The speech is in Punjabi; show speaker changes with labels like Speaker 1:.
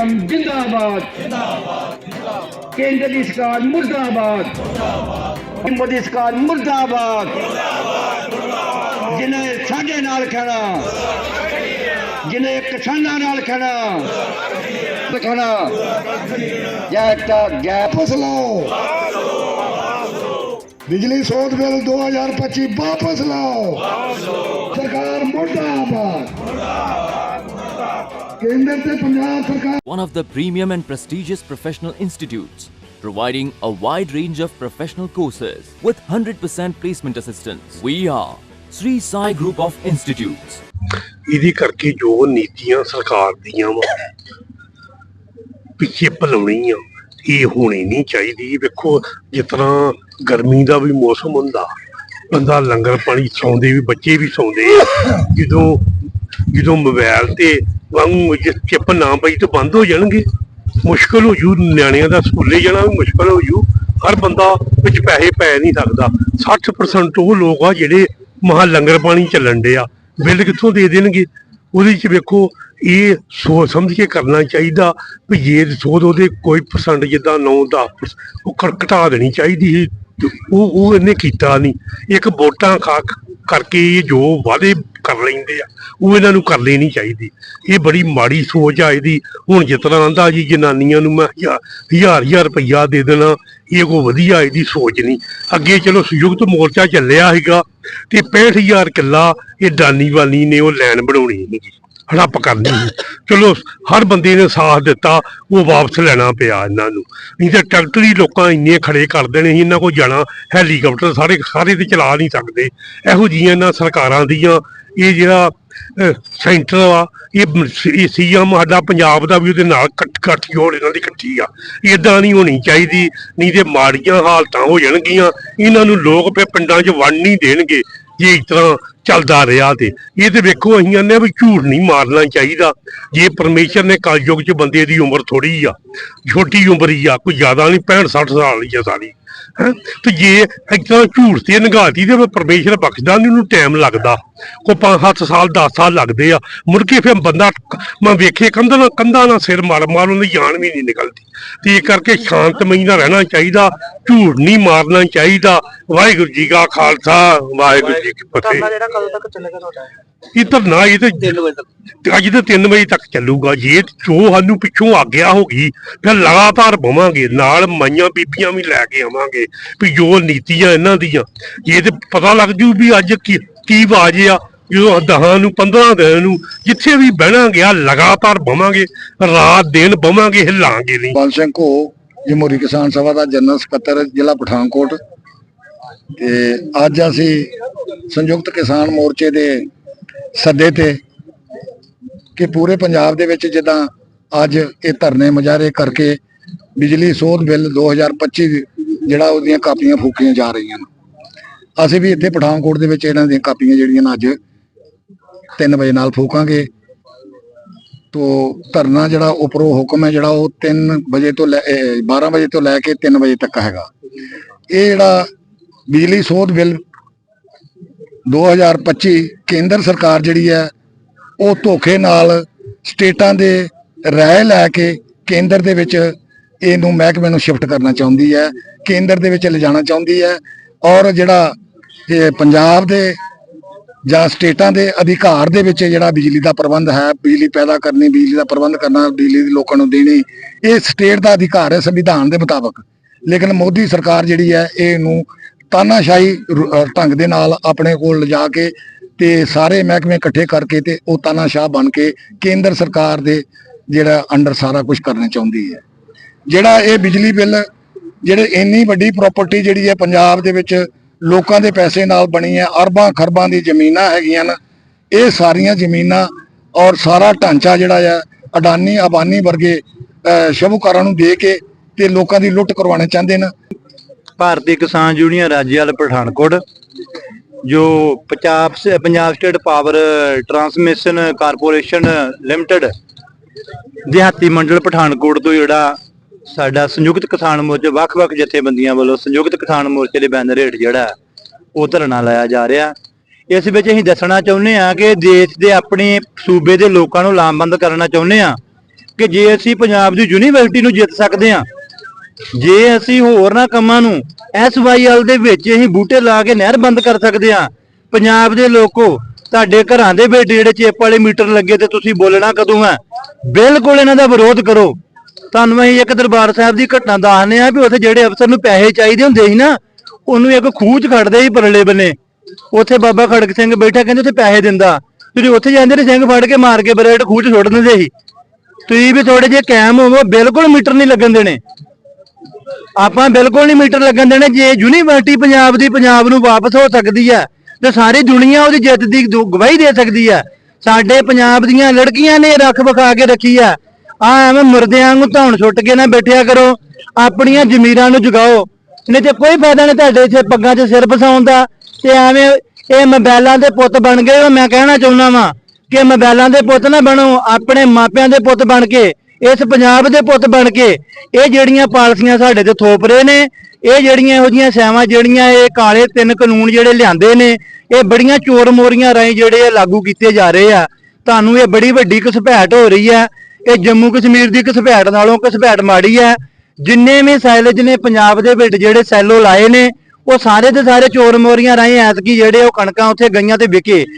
Speaker 1: ਜਿੰਦਾਬਾਦ। ਜਿੰਦਾਬਾਦ। ਕੇਂਦਰ ਦੀ ਸਰਕਾਰ ਮੁਰਦਾਬਾਦ। ਮੋਦੀ ਸਰਕਾਰ ਮੁਰਦਾਬਾਦ। ਜਿਨੇ ਸਾਡੇ ਨਾਲ ਖੜਾ। ਜਿਨੇ ਕਿਸਾਨਾਂ ਨਾਲ ਖੜਾ। ਖੜਾ। ਜੈਟਾ ਗੈਪ
Speaker 2: ਵਾਪਸ ਲਾਓ ਬਿਜਲੀ ਸੋਧ ਬਿੱਲ 2025 ਵਾਪਸ ਲਾਓ। ਸਰਕਾਰ ਮੁਰਦਾਬਾਦ। ਕੇਂਦਰ ਤੇ ਪੰਜਾਬ ਸਰਕਾਰ
Speaker 3: one of the premium and prestigious professional institutes, providing a wide range of professional courses with 100% placement assistance. We are Sri Sai Group of Institutes.
Speaker 4: ਇਹਦੇ ਕਰਕੇ ਜੋ ਨੀਤੀਆਂ ਸਰਕਾਰ ਦੀਆਂ ਵਾ ਪਿੱਛੇ ਭਲਾਉਣੀ ਆ ਇਹ ਹੋਣੀ ਨਹੀਂ ਚਾਹੀਦੀ ਵੇਖੋ ਜਿਸ ਤਰ੍ਹਾਂ ਗਰਮੀ ਦਾ ਵੀ ਮੌਸਮ ਹੁੰਦਾ ਬੰਦਾ ਲੰਗਰ ਪਾਣੀ ਸੌਂਦੇ ਵੀ ਬੱਚੇ ਵੀ ਸੌਂਦੇ ਆ ਜਦੋਂ ਜਦੋਂ ਮੋਬਾਈਲ ਤੇ ਵਾਂਗੂ ਚਿੱਪ ਨਾ ਪਈ ਤਾਂ ਬੰਦ ਹੋ ਜਾਣਗੇ। ਮੁਸ਼ਕਲ ਹੋ ਜੂ, ਨਿਆਣਿਆਂ ਦਾ ਸਕੂਲੇ ਜਾਣਾ ਵੀ ਮੁਸ਼ਕਲ ਹੋ ਜੂ। ਹਰ ਬੰਦਾ ਵਿੱਚ ਪੈਸੇ ਪੈ ਨਹੀਂ ਸਕਦਾ। 60% ਉਹ ਲੋਕ ਆ ਜਿਹੜੇ ਮਹਾ ਲੰਗਰ ਪਾਣੀ ਚੱਲਣ ਦੇ ਆ। ਬਿੱਲ ਕਿੱਥੋਂ ਦੇ ਦੇਣਗੇ? ਉਹਦੇ ਚ ਵੇਖੋ, ਇਹ ਸੋਚ ਸਮਝ ਕੇ ਕਰਨਾ ਚਾਹੀਦਾ ਵੀ ਜੇ ਸੋਧ ਉਹਦੇ ਕੋਈ ਪਰਸੈਂਟ ਜਿੱਦਾਂ 9 10 ਉਹ ਘ- ਘਟਾ ਦੇਣੀ ਚਾਹੀਦੀ ਸੀ। ਉਹ ਉਹ ਇਹਨੇ ਕੀਤਾ ਨਹੀਂ। ਇੱਕ ਵੋਟਾਂ ਖਾ ਕਰਕੇ ਜੋ ਵਾਅਦੇ ਕਰ ਲੈਂਦੇ ਆ। ਉਹ ਇਹਨਾਂ ਨੂੰ ਕਰ ਲੈਣੀ ਚਾਹੀਦੀ। ਇਹ ਬੜੀ ਮਾੜੀ ਸੋਚ ਆ ਇਹਦੀ। ਹੁਣ ਜਿਸ ਆਂਦਾ ਜੀ ਜਨਾਨੀਆਂ ਨੂੰ ਮੈਂ ਹਜ਼ਾਰ ਹਜ਼ਾਰ ਰੁਪਈਆ ਦੇ ਦੇਣਾ, ਇਹ ਕੋ ਵਧੀਆ ਇਹਦੀ ਸੋਚ ਨਹੀਂ। ਅੱਗੇ ਚਲੋ ਸੰਯੁਕਤ ਮੋਰਚਾ ਚੱਲਿਆ ਸੀਗਾ ਤੇ 65000 ਕਿੱਲਾ ਇਹ ਡਾਨੀ ਵਾਲੀ ਨੇ ਉਹ ਲੈਣ ਬਣਾਉਣੀ ਸੀਗੀ ਹੜੱਪ ਕਰਨੀ ਚਲੋ ਹਰ ਬੰਦੇ ਨੇ ਸਾਥ ਦਿੱਤਾ, ਉਹ ਵਾਪਸ ਲੈਣਾ ਪਿਆ ਇਹਨਾਂ ਨੂੰ। ਨਹੀਂ ਤੇ ਟਰੈਕਟਰ ਹੀ ਲੋਕਾਂ ਇੰਨੇ ਖੜੇ ਕਰ ਦੇਣੇ ਸੀ, ਇਹਨਾਂ ਕੋਲ ਜਾਣਾ, ਹੈਲੀਕਾਪਟਰ ਸਾਰੇ ਸਾਰੇ ਤੇ ਚਲਾ ਨਹੀਂ ਸਕਦੇ। ਇਹੋ ਜਿਹੀਆਂ ਇਹਨਾਂ ਸਰਕਾਰਾਂ ਦੀਆਂ ਇਹ ਜਿਹੜਾ ਸੈਂਟਰ ਆ, ਇਹ ਸੀਐਮ ਸਾਡਾ ਪੰਜਾਬ ਦਾ ਵੀ ਉਹਦੇ ਨਾਲ ਕੱਟ ਕੱਟ ਜੋੜ ਇਹਨਾਂ ਦੀ ਇਕੱਠੀ ਆ। ਇਦਾਂ ਨਹੀਂ ਹੋਣੀ ਚਾਹੀਦੀ, ਨਹੀਂ ਤੇ ਮਾੜੀਆਂ ਹਾਲਤਾਂ ਹੋ ਜਾਣਗੀਆਂ, ਇਹਨਾਂ ਨੂੰ ਲੋਕ ਫੇ ਪਿੰਡਾਂ 'ਚ ਵੜ ਨਹੀਂ ਦੇਣਗੇ, ਜੇ ਇਸ ਤਰ੍ਹਾਂ ਚੱਲਦਾ ਰਿਹਾ ਤੇ। ਇਹ ਤੇ ਵੇਖੋ ਅਸੀਂ ਆਨੇ ਵੀ ਝੂਠ ਨਹੀਂ ਮਾਰਨਾ ਚਾਹੀਦਾ, ਜੇ ਪਰਮੇਸ਼ਰ ਨੇ ਕਲਯੁਗ 'ਚ ਬੰਦੇ ਦੀ ਉਮਰ ਥੋੜੀ ਆ, ਛੋਟੀ ਉਮਰ ਹੀ ਆ, ਕੋਈ ਜ਼ਿਆਦਾ ਨਹੀਂ 65 60 ਸਾਲ ਹੀ ਆ ਸਾਰੀ। ਹੈਂ? ਤੇ ਜੇ ਤਰ੍ਹਾਂ ਝੂਠ ਤੇ ਨਗਾਤੀ ਤੇ ਪਰਮੇਸ਼ਰ ਬਖਸ਼ਦਾ ਨਹੀਂ ਉਹਨੂੰ ਟਾਈਮ ਲੱਗਦਾ। ਕੋ ਪੰਜ ਸੱਤ ਸਾਲ 10 ਸਾਲ ਲੱਗਦੇ ਆ। ਮੁੜ ਕੇ ਫਿਰ ਬੰਦਾ ਮੈਂ ਵੇਖੇ ਕੰਧਾਂ ਨਾਲ ਕੰਧਾਂ ਨਾਲ ਸਿਰ ਮਾਰ ਮਾਰ ਉਹਦੀ ਜਾਨ ਵੀ ਨਹੀਂ ਨਿਕਲਦੀ। ਤੇ ਇਹ ਕਰਕੇ ਸ਼ਾਂਤਮਈ ਨਾਲ ਰਹਿਣਾ ਚਾਹੀਦਾ ਝੂਠ ਨਹੀਂ ਮਾਰਨਾ ਚਾਹੀਦਾ। ਵਾਹਿਗੁਰੂ ਜੀ ਕਾ ਖਾਲਸਾ ਵਾਹਿਗੁਰੂ ਜੀ ਕੀ ਫਤਿਹ।
Speaker 5: ਜਿਹੜਾ ਕਦੋਂ ਤੱਕ ਚੱਲੇਗਾ ਤੁਹਾਡਾ?
Speaker 4: ਇਹ ਧਰਨਾ ਇਹ ਤੇ
Speaker 5: 3 ਵਜੇ ਤੱਕ।
Speaker 4: ਅੱਜ ਦੇ 3 ਵਜੇ ਤੱਕ ਚੱਲੂਗਾ। ਜੇ ਜੋ ਸਾਨੂੰ ਪਿੱਛੋਂ ਆਗਿਆ ਹੋ ਗਈ ਫਿਰ ਲਗਾਤਾਰ ਬਵਾਂਗੇ ਨਾਲ ਮਾਈਆਂ ਬੀਬੀਆਂ ਵੀ ਲੈ ਕੇ ਆਵਾਂਗੇ ਵੀ ਜੋ ਨੀਤੀਆਂ ਇਹਨਾਂ ਦੀਆਂ। ਜੇ ਤੇ ਪਤਾ ਲੱਗ ਜੂ ਵੀ ਅੱਜ ਕੀ ਕੀ ਆਵਾਜ਼ ਆ। ਜਦੋਂ 10 ਨੂੰ 15 ਦਿਨ ਨੂੰ ਜਿੱਥੇ ਵੀ ਬਹਿਣਾ ਗਿਆ ਲਗਾਤਾਰ ਬਵਾਂਗੇ ਰਾਤ ਦਿਨ ਬਵਾਂਗੇ ਹਿੱਲਾਂਗੇ ਨਹੀਂ।
Speaker 2: ਬਲ ਸਿੰਘ ਕੋ ਜਮਹੂਰੀ ਕਿਸਾਨ ਸਭਾ ਦਾ ਜਨਰਲ ਸਕੱਤਰ ਜ਼ਿਲ੍ਹਾ ਪਠਾਨਕੋਟ। ਤੇ ਅੱਜ ਅਸੀਂ ਸੰਯੁਕਤ ਕਿਸਾਨ ਮੋਰਚੇ ਦੇ ਸੱਦੇ ਤੇ ਕਿ ਪੂਰੇ ਪੰਜਾਬ ਦੇ ਵਿੱਚ ਜਿੱਦਾਂ ਅੱਜ ਇਹ ਧਰਨੇ ਮੁਜ਼ਾਹਰੇ ਕਰਕੇ ਬਿਜਲੀ ਸੋਧ ਬਿੱਲ 2025 ਜਿਹੜਾ ਉਹਦੀਆਂ ਕਾਪੀਆਂ ਫੂਕੀਆਂ ਜਾ ਰਹੀਆਂ ਨੇ। ਅਸੀਂ ਵੀ ਇੱਥੇ ਪਠਾਨਕੋਟ ਦੇ ਵਿੱਚ ਇਹਨਾਂ ਦੀਆਂ ਕਾਪੀਆਂ ਜਿਹੜੀਆਂ ਅੱਜ 3 ਵਜੇ ਨਾਲ ਫੂਕਾਂਗੇ। ਤੋ ਧਰਨਾ ਜਿਹੜਾ ਉਪਰੋਂ ਹੁਕਮ ਹੈ ਜਿਹੜਾ ਉਹ 3 ਵਜੇ ਤੋਂ ਲੈ ਅਹ 12 ਵਜੇ ਤੋਂ ਲੈ ਕੇ 3 ਵਜੇ ਤੱਕ ਹੈਗਾ। ਇਹ ਜਿਹੜਾ ਬਿਜਲੀ ਸੋਧ ਬਿੱਲ 2025 ਕੇਂਦਰ ਸਰਕਾਰ ਜਿਹੜੀ ਹੈ, ਉਹ ਧੋਖੇ ਨਾਲ ਸਟੇਟਾਂ ਦੇ ਰਾਏ ਲੈ ਕੇ ਕੇਂਦਰ ਦੇ ਵਿੱਚ ਇਹਨੂੰ ਮਹਿਕਮੇ ਨੂੰ ਸ਼ਿਫਟ ਕਰਨਾ ਚਾਹੁੰਦੀ ਹੈ, ਕੇਂਦਰ ਦੇ ਵਿੱਚ ਲਿਜਾਣਾ ਚਾਹੁੰਦੀ ਹੈ ਔਰ ਜਿਹੜਾ ਇਹ ਪੰਜਾਬ ਦੇ ਜਾਂ ਸਟੇਟਾਂ ਦੇ ਅਧਿਕਾਰ ਦੇ ਵਿੱਚ ਜਿਹੜਾ ਬਿਜਲੀ ਦਾ ਪ੍ਰਬੰਧ ਹੈ, ਬਿਜਲੀ ਪੈਦਾ ਕਰਨੀ, ਬਿਜਲੀ ਦਾ ਪ੍ਰਬੰਧ ਕਰਨਾ, ਬਿਜਲੀ ਦੀ ਲੋਕਾਂ ਨੂੰ ਦੇਣੀ, ਇਹ ਸਟੇਟ ਦਾ ਅਧਿਕਾਰ ਹੈ ਸੰਵਿਧਾਨ ਦੇ ਮੁਤਾਬਕ। ਲੇਕਿਨ ਮੋਦੀ ਸਰਕਾਰ ਜਿਹੜੀ ਹੈ, ਇਹਨੂੰ ਤਾਨਾਸ਼ਾਹੀ ਢੰਗ ਦੇ ਨਾਲ ਆਪਣੇ ਕੋਲ ਲਿਜਾ ਕੇ ਤੇ ਸਾਰੇ ਮਹਿਕਮੇ ਇਕੱਠੇ ਕਰਕੇ ਤੇ ਉਹ ਤਾਨਾਸ਼ਾਹ ਬਣ ਕੇ ਕੇਂਦਰ ਸਰਕਾਰ ਦੇ ਜਿਹੜਾ ਅੰਡਰ ਸਾਰਾ ਕੁਝ ਕਰਨਾ ਚਾਹੁੰਦੀ ਹੈ। ਜਿਹੜਾ ਇਹ ਬਿਜਲੀ ਬਿੱਲ ਜਿਹੜੇ ਇੰਨੀ ਵੱਡੀ ਪ੍ਰਾਪਰਟੀ ਜਿਹੜੀ ਹੈ ਪੰਜਾਬ ਦੇ ਵਿੱਚ ਲੋਕਾਂ ਦੇ ਪੈਸੇ ਨਾਲ ਬਣੀ ਹੈ ਅਰਬਾਂ ਖਰਬਾਂ ਦੀ ਜ਼ਮੀਨਾਂ ਹੈਗੀਆਂ ਨੇ ਇਹ ਸਾਰੀਆਂ ਜ਼ਮੀਨਾਂ ਔਰ ਸਾਰਾ ਢਾਂਚਾ ਜਿਹੜਾ ਆ ਅਡਾਨੀ ਅਬਾਨੀ ਵਰਗੇ ਅਹ, ਸ਼ਾਹੂਕਾਰਾਂ ਨੂੰ ਦੇ ਕੇ ਤੇ ਲੋਕਾਂ ਦੀ ਲੁੱਟ ਕਰਵਾਉਣਾ ਚਾਹੁੰਦੇ ਨੇ।
Speaker 5: ਭਾਰਤੀ ਕਿਸਾਨ ਯੂਨੀਅਨ ਰਾਜਿਆਲ ਪਠਾਨਕੋਟ, ਜੋ ਪੰਜਾਬ ਸ- Punjab state power transmission corporation limited, ਦਿਹਾਤੀ ਮੰਡਲ ਪਠਾਨਕੋਟ ਤੋਂ ਜਿਹੜਾ ਸਾਡਾ ਸੰਯੁਕਤ ਕਿਸਾਨ ਮੋਰਚਾ, ਵੱਖ-ਵੱਖ ਜਥੇਬੰਦੀਆਂ ਵੱਲੋਂ ਸੰਯੁਕਤ ਕਿਸਾਨ ਮੋਰਚੇ ਦੇ ਬੈਨਰ ਹੇਠ ਜਿਹੜਾ ਉਹ ਧਰਨਾ ਲਾਇਆ ਜਾ ਰਿਹਾ। ਇਸ ਵਿੱਚ ਅਸੀਂ ਦੱਸਣਾ ਚਾਹੁੰਦੇ ਹਾਂ ਕਿ ਦੇਸ਼ ਦੇ ਆਪਣੇ ਸੂਬੇ ਦੇ ਲੋਕਾਂ ਨੂੰ ਲਾਮਬੰਦ ਕਰਨਾ ਚਾਹੁੰਦੇ ਹਾਂ ਕਿ ਜੇ ਅਸੀਂ ਪੰਜਾਬ ਦੀ ਯੂਨੀਵਰਸਿਟੀ ਨੂੰ ਜਿੱਤ ਸਕਦੇ ਹਾਂ ਜੇ ਅਸੀਂ ਹੋਰ ਨਾ ਕੰਮਾਂ ਨੂੰ ਐਸਵਾਈਐਲ ਦੇ ਵਿੱਚ ਅਸੀਂ ਬੂਟੇ ਲਾ ਕੇ ਨਹਿਰ ਬੰਦ ਕਰ ਸਕਦੇ ਹਾਂ। ਪੰਜਾਬ ਦੇ ਲੋਕੋ, ਤੁਹਾਡੇ ਘਰਾਂ ਦੇ ਵਿੱਚ ਜਿਹੜੇ ਚਿੱਪ ਵਾਲੇ ਮੀਟਰ ਲੱਗੇ ਤੇ ਤੁਸੀਂ ਬੋਲਣਾ ਕਦੋਂ ਹੈ? ਬਿਲਕੁਲ ਇਹਨਾਂ ਦਾ ਵਿਰੋਧ ਕਰੋ। ਤੁਹਾਨੂੰ ਅਸੀਂ ਇੱਕ ਦਰਬਾਰ ਸਾਹਿਬ ਦੀ ਘਟਨਾ ਦੱਸਦੇ ਆ ਵੀ ਉੱਥੇ ਜਿਹੜੇ ਅਫਸਰ ਨੂੰ ਪੈਸੇ ਚਾਹੀਦੇ ਹੁੰਦੇ ਸੀ ਨਾ, ਉਹਨੂੰ ਇੱਕ ਖੂਹ ਖੜਦੇ ਸੀ ਪਰਲੇ ਬੰਨੇ। ਉੱਥੇ ਬਾਬਾ ਖੜਕ ਸਿੰਘ ਬੈਠਾ, ਕਹਿੰਦੇ ਉੱਥੇ ਪੈਸੇ ਦਿੰਦਾ। ਤੁਸੀਂ ਉੱਥੇ ਜਾਂਦੇ ਨੇ ਸਿੰਘ ਫੜ ਕੇ ਮਾਰ ਕੇ ਬਰੇਟ ਖੂਹ 'ਚ ਦਿੰਦੇ ਸੀ। ਤੁਸੀਂ ਵੀ ਥੋੜੇ ਜਿਹੇ ਕਾਇਮ ਹੋਵੋ, ਬਿਲਕੁਲ ਮੀਟਰ ਨਹੀਂ ਲੱਗਣ ਦੇਣੇ। ਆਪਾਂ ਬਿਲਕੁਲ ਨਹੀਂ ਮੀਟਰ ਲੱਗਣ ਦੇਣੇ, ਜੇ ਯੂਨੀਵਰਸਿਟੀ ਪੰਜਾਬ ਦੀ ਪੰਜਾਬ ਨੂੰ ਵਾਪਸ ਹੋ ਸਕਦੀ ਹੈ, ਤੇ ਸਾਰੀ ਦੁਨੀਆ ਉਹਦੀ ਜਿੱਤ ਦੀ ਗਵਾਹੀ ਦੇ ਸਕਦੀ ਹੈ। ਸਾਡੇ ਪੰਜਾਬ ਦੀਆਂ ਲੜਕੀਆਂ ਨੇ ਰੱਖ ਵਿਖਾ ਕੇ ਰੱਖੀ ਆ ਆ ਐਵੇਂ ਮੁਰਦਿਆਂ ਨੂੰ ਧੌਣ ਸੁੱਟ ਕੇ ਨਾ ਬੈਠਿਆ ਕਰੋ, ਆਪਣੀਆਂ ਜ਼ਮੀਰਾਂ ਨੂੰ ਜਗਾਓ। ਨਹੀਂ ਤੇ ਕੋਈ ਫਾਇਦਾ ਨਹੀਂ ਤੁਹਾਡੇ ਇੱਥੇ ਪੱਗਾਂ 'ਚ ਸਿਰ ਫਸਾਉਣ ਦਾ। ਤੇ ਐਵੇਂ ਇਹ ਮੋਬਾਈਲਾਂ ਦੇ ਪੁੱਤ ਬਣ ਗਏ, ਮੈਂ ਕਹਿਣਾ ਚਾਹੁੰਦਾ ਵਾਂ ਕਿ ਮੋਬਾਈਲਾਂ ਦੇ ਪੁੱਤ ਨਾ ਬਣੋ, ਆਪਣੇ ਮਾਪਿਆਂ ਦੇ ਪੁੱਤ ਬਣ ਕੇ। ਇਸ ਪੰਜਾਬ ਦੇ ਪੁੱਤ ਬਣ ਕੇ, ਇਹ ਜਿਹੜੀਆਂ ਪਾਲਸੀਆਂ ਸਾਡੇ ਤੇ ਥੋਪ ਰਹੇ ਨੇ, ਇਹ ਜਿਹੜੀਆਂ ਇਹੋ ਜੀਆਂ ਸੈਵਾਂ ਜਿਹੜੀਆਂ ਇਹ ਕਾਲੇ ਤਿੰਨ ਕਾਨੂੰਨ ਜਿਹੜੇ ਲਿਆਂਦੇ ਨੇ, ਇਹ ਬੜੀਆਂ ਚੋਰ ਮੋਰੀਆਂ ਰਾਹੀਂ ਜਿਹੜੇ ਲਾਗੂ ਕੀਤੇ ਜਾ ਰਹੇ ਆ। ਤੁਹਾਨੂੰ ਇਹ ਬੜੀ ਵੱਡੀ ਘਸਪੈਠ ਹੋ ਰਹੀ ਹੈ ਇਹ ਜੰਮੂ ਕਸ਼ਮੀਰ ਦੀ ਘਸਪੈਠ ਨਾਲੋਂ ਘਸਪੈਠ ਮਾੜੀ ਹੈ ਜਿੰਨੇ ਵੀ ਸੈਲਜ ਨੇ ਪੰਜਾਬ ਦੇ ਵਿੱਚ ਜਿਹੜੇ ਸੈਲੋ ਲਾਏ ਨੇ, ਉਹ ਸਾਰੇ ਦੇ ਸਾਰੇ ਚੋਰ ਮੋਰੀਆਂ ਰਾਹੀਂ ਐਤਕੀ ਜਿਹੜੇ ਉਹ ਕਣਕਾਂ ਉੱਥੇ ਗਈਆਂ ਤੇ ਵਿਕੇ।